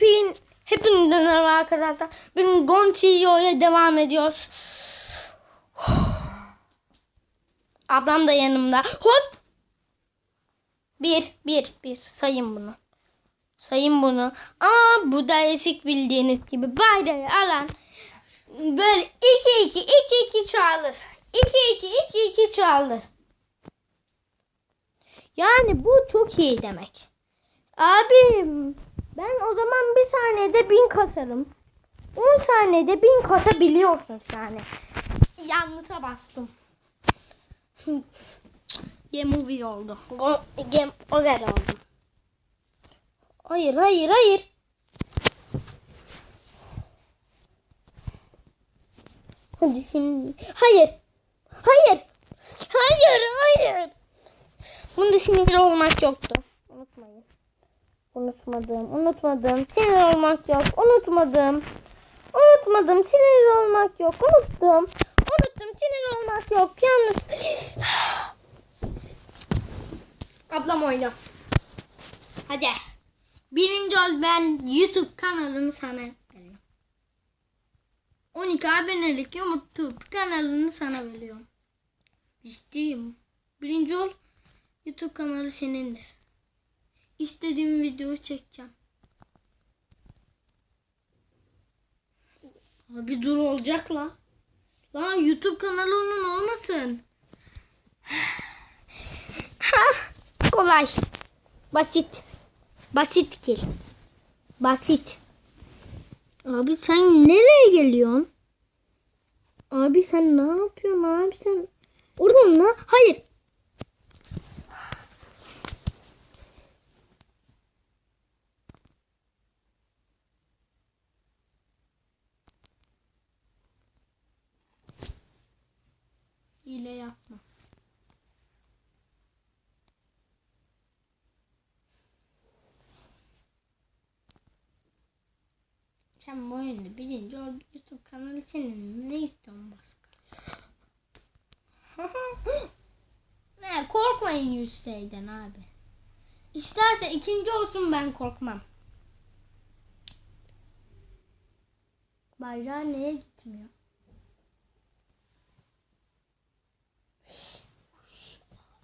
Hepin, hepinizden merhaba arkadaşlar. Bugün Gontiyo'ya devam ediyoruz. Ablam da yanımda. Hop. Bir, bir, bir. Sayın bunu. Sayın bunu. Ama bu da eksik bildiğiniz gibi bayrağı alan böyle iki iki iki iki çoğalır. İki iki iki iki çoğalır. Yani bu çok iyi demek. Abim ben o zaman bir saniyede bin kasarım. 10 saniyede bin kasabiliyorsun yani. Yanlışa bastım. Game over oldu. Go- Game over oldu. Hayır hayır hayır. Hadi şimdi. Hayır. Hayır. Hayır hayır. Bunda sinir olmak yoktu. Unutmayın. Unutmadım, unutmadım. Sinir olmak yok, unutmadım. Unutmadım, sinir olmak yok, unuttum. Unuttum, sinir olmak yok. Yalnız... Ablam oyna. Hadi. Birinci ol ben YouTube kanalını sana veriyorum. 12 abonelik YouTube kanalını sana veriyorum. Ciddiyim. Birinci ol. YouTube kanalı senindir. İstediğim videoyu çekeceğim. Abi dur olacak la. La YouTube kanalı onun olmasın. kolay. Basit. Basit kill. Basit. Abi sen nereye geliyorsun? Abi sen ne yapıyorsun abi sen? Oradan la. Hayır. Sen bu oyunda birinci ol YouTube kanalı senin. Ne istiyorsun başka? ne korkmayın yüzseyden abi. İsterse ikinci olsun ben korkmam. Bayrağı neye gitmiyor?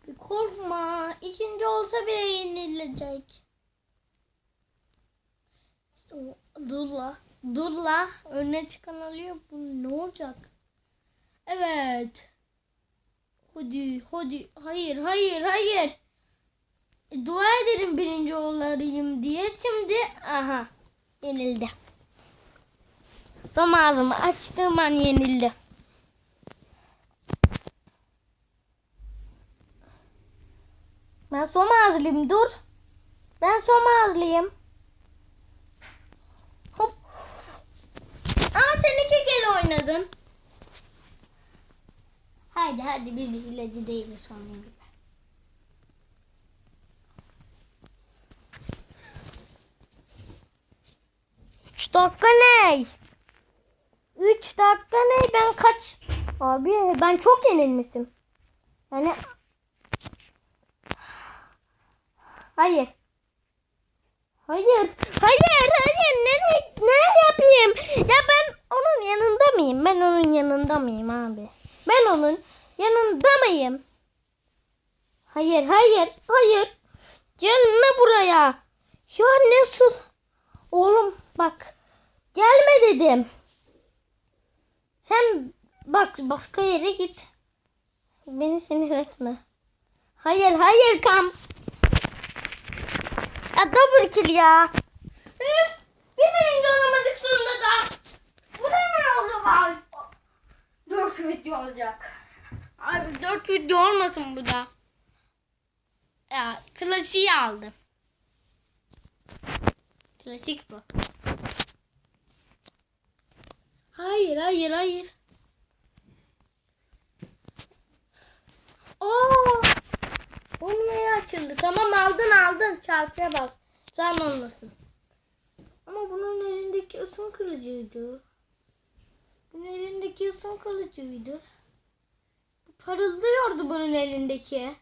Bir korkma. İkinci olsa bile yenilecek. Dur la. Dur la. Önüne çıkan alıyor. Bu ne olacak? Evet. Hadi hadi. Hayır hayır hayır. E, dua ederim birinci olayım diye. Şimdi aha yenildi. Son ağzımı açtığım an yenildi. Ben son ağızlıyım dur. Ben son ağızlıyım. Hop. Ama sen iki kere oynadın. Haydi hadi biz hileci değiliz onun gibi. Üç dakika ne? Üç dakika ne? Ben kaç? Abi ben çok yenilmişim. Yani Hayır. Hayır. Hayır. Hayır. Nereye, ne yapayım? Ya ben onun yanında mıyım? Ben onun yanında mıyım abi? Ben onun yanında mıyım? Hayır. Hayır. Hayır. Gelme buraya. Ya nasıl? Oğlum bak. Gelme dedim. Sen bak başka yere git. Beni sinir etme. Hayır. Hayır kamp. Ya double kill ya. Üf, bir birinci olamadık sonunda da. Bu da ne oldu abi? Dört video olacak. Abi dört video olmasın bu da. Ya klasiği aldım. Klasik bu. Hayır hayır hayır. Aa! Açıldı. Tamam aldın aldın. Çarpıya bas. Sen olmasın. Ama bunun elindeki ısın kırıcıydı. Bunun elindeki ısın kırıcıydı. Parıldıyordu bunun elindeki.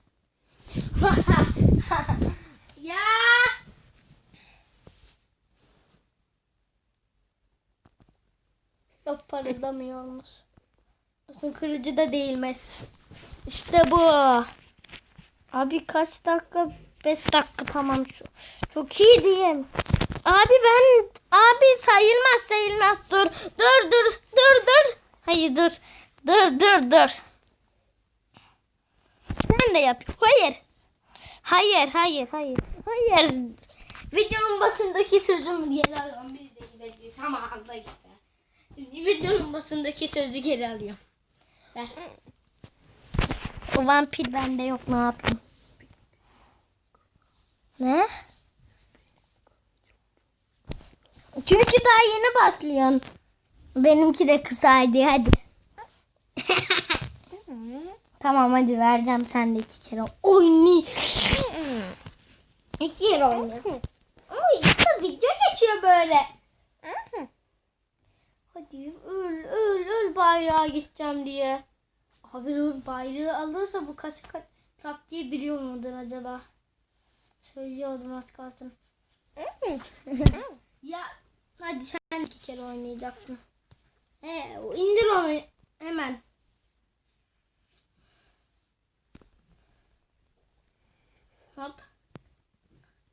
ya Yok parıldamıyormuş. Aslında kırıcı da değilmez. İşte bu. Abi kaç dakika? 5 dakika tamam şu. Çok iyi diyeyim. Abi ben abi sayılmaz sayılmaz dur dur dur dur dur. Hayır dur dur dur dur. Sen de yap. Hayır. Hayır hayır hayır. Hayır. Videonun basındaki sözümü geri alıyorum. Biz de gideceğiz ama Allah işte. Videonun basındaki sözü geri alıyorum. Ver. O vampir bende yok ne yapayım? Ne? Çünkü daha yeni başlıyorsun. Benimki de kısaydı hadi. tamam hadi vereceğim sen de iki kere. Oyni. iki kere oyna. Ay işte video geçiyor böyle. Hadi öl öl öl bayrağa gideceğim diye. Abi öl bayrağı alırsa bu kaç kaç taktiği biliyor mudur acaba? Söylüyordum az kalsın. ya hadi sen iki kere oynayacaksın. He, indir onu hemen. Hop.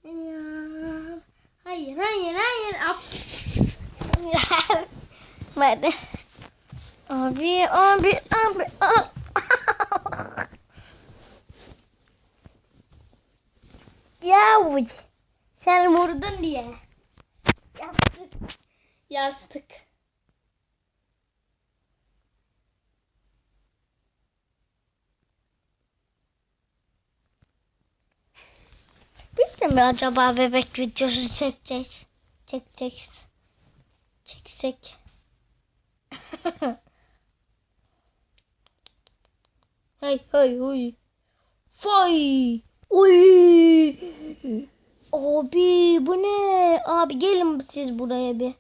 Ya. Hayır hayır hayır. Hop. Abi abi abi. abi. Yavuç. Sen vurdun diye. Yastık. Yastık. Biz de mi acaba bebek videosu çekeceğiz? Çekeceğiz. Çeksek. hey hey hey. Fay. Oy. Abi bu ne? Abi gelin siz buraya bir.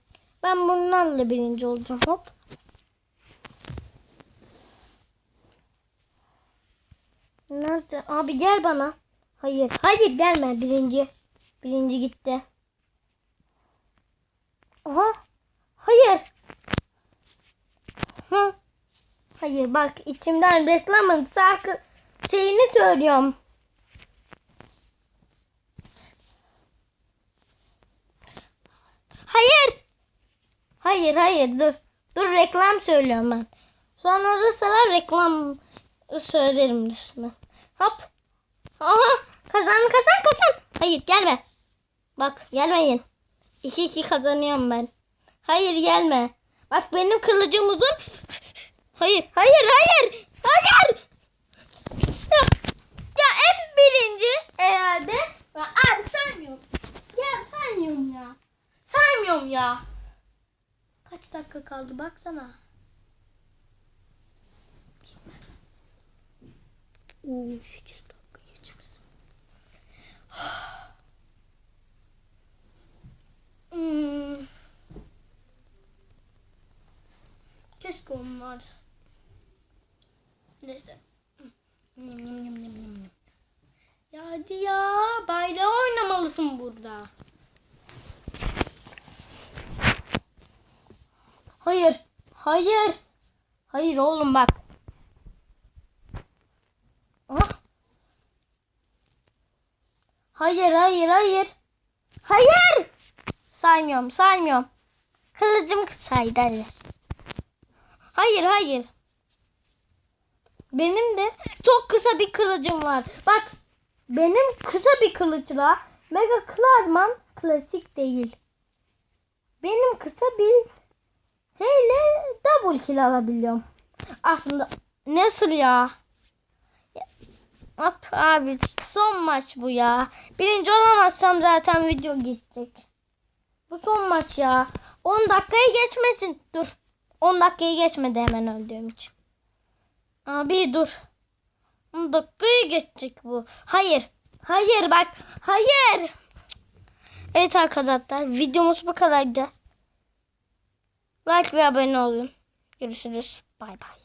Ben bunlarla birinci olacağım. Hop. Nerede? Abi gel bana. Hayır. Hayır gelme birinci. Birinci gitti. Aha. Hayır. Hı. Hayır bak içimden reklamın şarkı şeyini söylüyorum. Hayır. Hayır hayır dur. Dur reklam söylüyorum ben. Sonra sana reklam söylerim resmen. Hop. Aha kazan kazan kazan. Hayır gelme. Bak gelmeyin. 2-2 kazanıyorum ben. Hayır gelme. Bak benim kılıcım uzun. Hayır hayır hayır. Hayır. Ya, ya en birinci herhalde. Ya, abi saymıyorum. Ya saymıyorum ya. Saymıyorum ya. Kaç dakika kaldı baksana. Oo 8 dakika geçmiş. Hmm. Keşke onlar. Neyse. Ya hadi ya. Bayrağı oynamalısın burada. Hayır. Hayır. Hayır oğlum bak. Ah. Hayır hayır hayır. Hayır. Saymıyorum saymıyorum. Kılıcım kısaydı hadi. Hayır hayır. Benim de çok kısa bir kılıcım var. Bak benim kısa bir kılıçla Mega Klarman klasik değil. Benim kısa bir şeyle double kill alabiliyorum. Aslında nasıl ya? Hop abi son maç bu ya. Birinci olamazsam zaten video gidecek. Bu son maç ya. 10 dakikayı geçmesin. Dur. 10 dakikayı geçmedi hemen öldüğüm için. Abi dur. 10 dakikayı geçecek bu. Hayır. Hayır bak. Hayır. Evet arkadaşlar videomuz bu kadardı. Like ve abone olun. Görüşürüz. Bay bay.